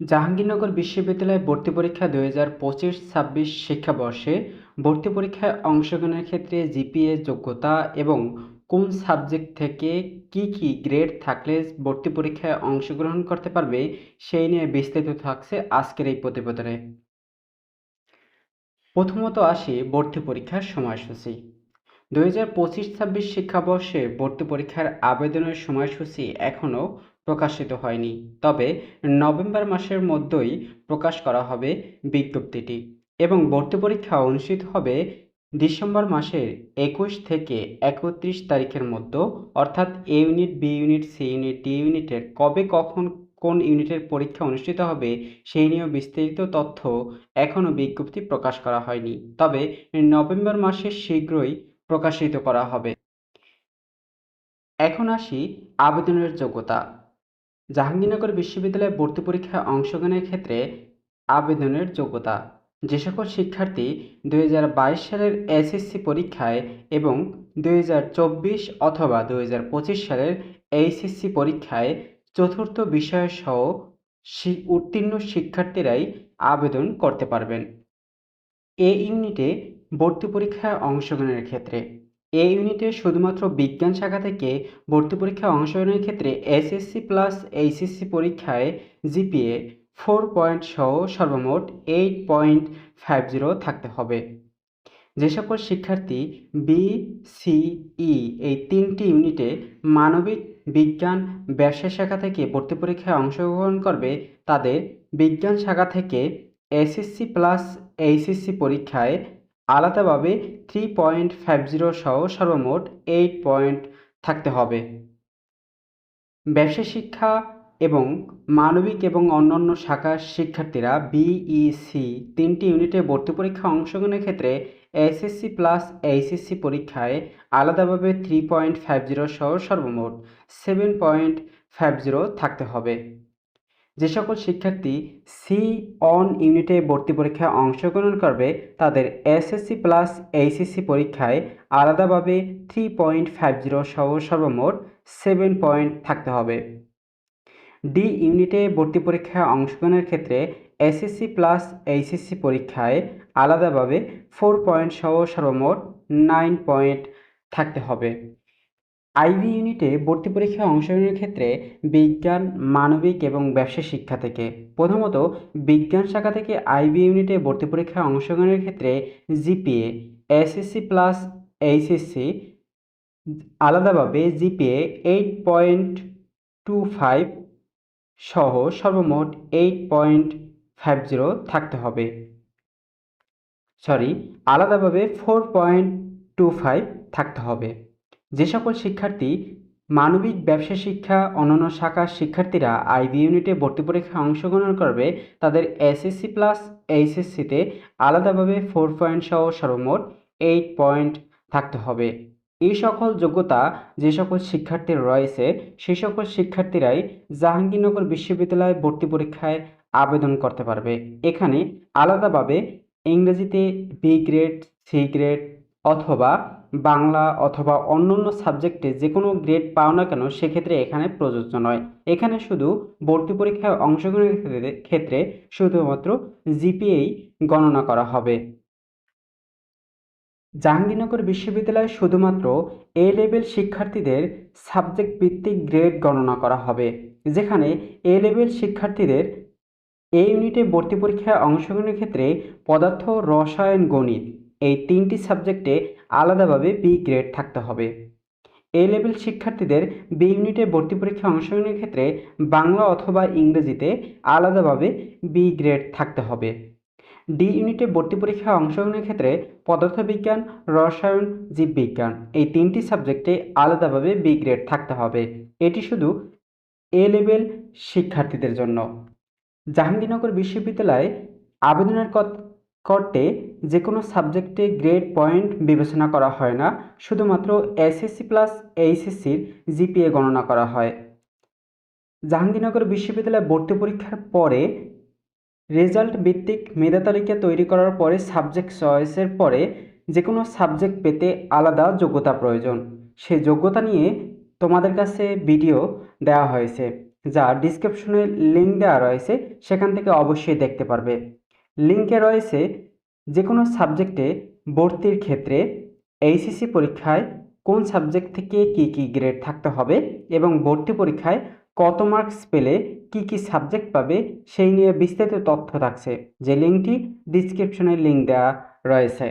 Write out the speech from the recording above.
জাহাঙ্গীরনগর বিশ্ববিদ্যালয়ে ভর্তি পরীক্ষা দুই হাজার পঁচিশ ছাব্বিশ শিক্ষাবর্ষে ভর্তি পরীক্ষায় অংশগ্রহণের ক্ষেত্রে জিপিএ যোগ্যতা এবং কোন সাবজেক্ট থেকে কি কি গ্রেড থাকলে ভর্তি পরীক্ষায় অংশগ্রহণ করতে পারবে সেই নিয়ে বিস্তারিত থাকছে আজকের এই প্রতিবেদনে। প্রথমত আসি ভর্তি পরীক্ষার সময়সূচি। দুই হাজার পঁচিশ ছাব্বিশ শিক্ষাবর্ষে ভর্তি পরীক্ষার আবেদনের সময়সূচি এখনও প্রকাশিত হয়নি। তবে নভেম্বর মাসের মধ্যেই প্রকাশ করা হবে বিজ্ঞপ্তিটি এবং ভর্তি পরীক্ষা অনুষ্ঠিত হবে ডিসেম্বর মাসের একুশ থেকে একত্রিশ তারিখের মধ্যে। অর্থাৎ A unit, B unit, C unit, D ইউনিটের কবে কখন কোন ইউনিটের পরীক্ষা অনুষ্ঠিত হবে সেই নিয়েও বিস্তারিত তথ্য এখনও বিজ্ঞপ্তি প্রকাশ করা হয়নি। তবে নভেম্বর মাসে শীঘ্রই প্রকাশিত করা হবে। এখন আসি আবেদনের যোগ্যতা। জাহাঙ্গীরনগর বিশ্ববিদ্যালয়ে ভর্তি পরীক্ষায় অংশগ্রহণের ক্ষেত্রে আবেদনের যোগ্যতা। যে সকল শিক্ষার্থী দুই হাজার বাইশ সালের এসএসসি পরীক্ষায় এবং দু হাজার চব্বিশ অথবা দু হাজার পঁচিশ সালের এইচএসসি পরীক্ষায় চতুর্থ বিষয়সহ উত্তীর্ণ শিক্ষার্থীরাই আবেদন করতে পারবেন। এ ইউনিটে ভর্তি পরীক্ষায় অংশগ্রহণের ক্ষেত্রে এ ইউনিটে শুধুমাত্র বিজ্ঞান শাখা থেকে ভর্তি পরীক্ষায় অংশগ্রহণের ক্ষেত্রে এসএসসি প্লাস এইচএসসি পরীক্ষায় জিপিএ ফোর পয়েন্ট সহ সর্বমোট এইট পয়েন্ট ফাইভ জিরো থাকতে হবে। যে সকল শিক্ষার্থী বি সি ই এই তিনটি ইউনিটে মানবিক বিজ্ঞান ব্যবসা শাখা থেকে ভর্তি পরীক্ষায় অংশগ্রহণ করবে, তাদের বিজ্ঞান শাখা থেকে এসএসসি প্লাস এইচএসসি পরীক্ষায় আলাদাভাবে থ্রি পয়েন্ট ফাইভ জিরো সহ সর্বমোট এইট পয়েন্ট থাকতে হবে। ব্যবসা শিক্ষা এবং মানবিক এবং অন্যান্য শাখার শিক্ষার্থীরা বিইসি তিনটি ইউনিটে ভর্তি পরীক্ষায় অংশগ্রহণের ক্ষেত্রে এসএসসি প্লাস এইচএসসি পরীক্ষায় আলাদাভাবে থ্রি পয়েন্ট ফাইভ জিরো সহ সর্বমোট সেভেন পয়েন্ট ফাইভ জিরো থাকতে হবে। যে সকল শিক্ষার্থী সি অন ইউনিটে ভর্তি পরীক্ষায় অংশগ্রহণ করবে, তাদের এসএসসি প্লাস এইচএসসি পরীক্ষায় আলাদাভাবে থ্রি পয়েন্ট ফাইভ জিরো সহ সর্বমোট সেভেন পয়েন্ট থাকতে হবে। ডি ইউনিটে ভর্তি পরীক্ষায় অংশগ্রহণের ক্ষেত্রে এসএসসি প্লাস এইচএসসি পরীক্ষায় আলাদাভাবে ফোর পয়েন্ট সহ সর্বমোট নাইন পয়েন্ট থাকতে হবে। আইবি ইউনিটে ভর্তি পরীক্ষায় অংশগ্রহণের ক্ষেত্রে বিজ্ঞান, মানবিক এবং ব্যবসা শিক্ষা থেকে। প্রথমত, বিজ্ঞান শাখা থেকে আইবি ইউনিটে ভর্তি পরীক্ষায় অংশগ্রহণের ক্ষেত্রে জিপিএ, এসএসসি প্লাস এইচএসসি আলাদাভাবে GPA eight point two five সহ সর্বমোট এইট পয়েন্ট ফাইভ জিরো থাকতে হবে। সরি, আলাদাভাবে ফোর পয়েন্ট টু ফাইভ থাকতে হবে। যে সকল শিক্ষার্থী মানবিক ব্যবসা শিক্ষা, অন্যান্য শাখার শিক্ষার্থীরা আইবি ইউনিটে ভর্তি পরীক্ষায় অংশগ্রহণ করবে, তাদের এসএসসি প্লাস এইচএসসিতে আলাদাভাবে ফোর পয়েন্ট সহ সর্বমোট এইট পয়েন্ট থাকতে হবে। এই সকল যোগ্যতা যে সকল শিক্ষার্থীর রয়েছে সেই সকল শিক্ষার্থীরাই জাহাঙ্গীরনগর বিশ্ববিদ্যালয়ে ভর্তি পরীক্ষায় আবেদন করতে পারবে। এখানে আলাদাভাবে ইংরেজিতে বি গ্রেড সি গ্রেড অথবা বাংলা অথবা অন্যান্য সাবজেক্টে যে কোনো গ্রেড পাও না কেন, সেক্ষেত্রে এখানে প্রযোজ্য নয়। এখানে শুধু ভর্তি পরীক্ষায় অংশগ্রহণের ক্ষেত্রে শুধুমাত্র জিপিএই গণনা করা হবে। জাহাঙ্গীরনগর বিশ্ববিদ্যালয়ে শুধুমাত্র এ লেভেল শিক্ষার্থীদের সাবজেক্ট ভিত্তিক গ্রেড গণনা করা হবে, যেখানে এ লেভেল শিক্ষার্থীদের এই ইউনিটে ভর্তি পরীক্ষায় অংশগ্রহণের ক্ষেত্রে পদার্থ, রসায়ন, গণিত এই তিনটি সাবজেক্টে আলাদাভাবে বি গ্রেড থাকতে হবে। এ লেভেল শিক্ষার্থীদের বি ইউনিটে ভর্তি পরীক্ষায় অংশগ্রহণের ক্ষেত্রে বাংলা অথবা ইংরেজিতে আলাদাভাবে বি গ্রেড থাকতে হবে। ডি ইউনিটে ভর্তি পরীক্ষায় অংশগ্রহণের ক্ষেত্রে পদার্থবিজ্ঞান, রসায়ন, জীববিজ্ঞান এই তিনটি সাবজেক্টে আলাদাভাবে বি গ্রেড থাকতে হবে। এটি শুধু এ লেভেল শিক্ষার্থীদের জন্য। জাহাঙ্গীরনগর বিশ্ববিদ্যালয়ে আবেদনের করতে যে কোনো সাবজেক্টে গ্রেড পয়েন্ট বিবেচনা করা হয় না, শুধুমাত্র এসএসসি প্লাস এইচএসসির জিপিএ গণনা করা হয়। জাহাঙ্গীরনগর বিশ্ববিদ্যালয়ে ভর্তি পরীক্ষার পরে রেজাল্ট ভিত্তিক মেধা তালিকা তৈরি করার পরে সাবজেক্ট চয়েসের পরে যে কোনো সাবজেক্ট পেতে আলাদা যোগ্যতা প্রয়োজন। সে যোগ্যতা নিয়ে তোমাদের কাছে ভিডিও দেওয়া হয়েছে, যা ডিসক্রিপশনে লিঙ্ক দেওয়া রয়েছে, সেখান থেকে অবশ্যই দেখতে পারবে। লিঙ্কে রয়েছে যে কোনো সাবজেক্টে ভর্তির ক্ষেত্রে এইসিসি পরীক্ষায় কোন সাবজেক্ট থেকে কি কি গ্রেড থাকতে হবে এবং ভর্তি পরীক্ষায় কত মার্কস পেলে কি কি সাবজেক্ট পাবে সেই নিয়ে বিস্তারিত তথ্য থাকছে। যে লিঙ্কটি ডিসক্রিপশনে লিঙ্ক দেওয়া রয়েছে।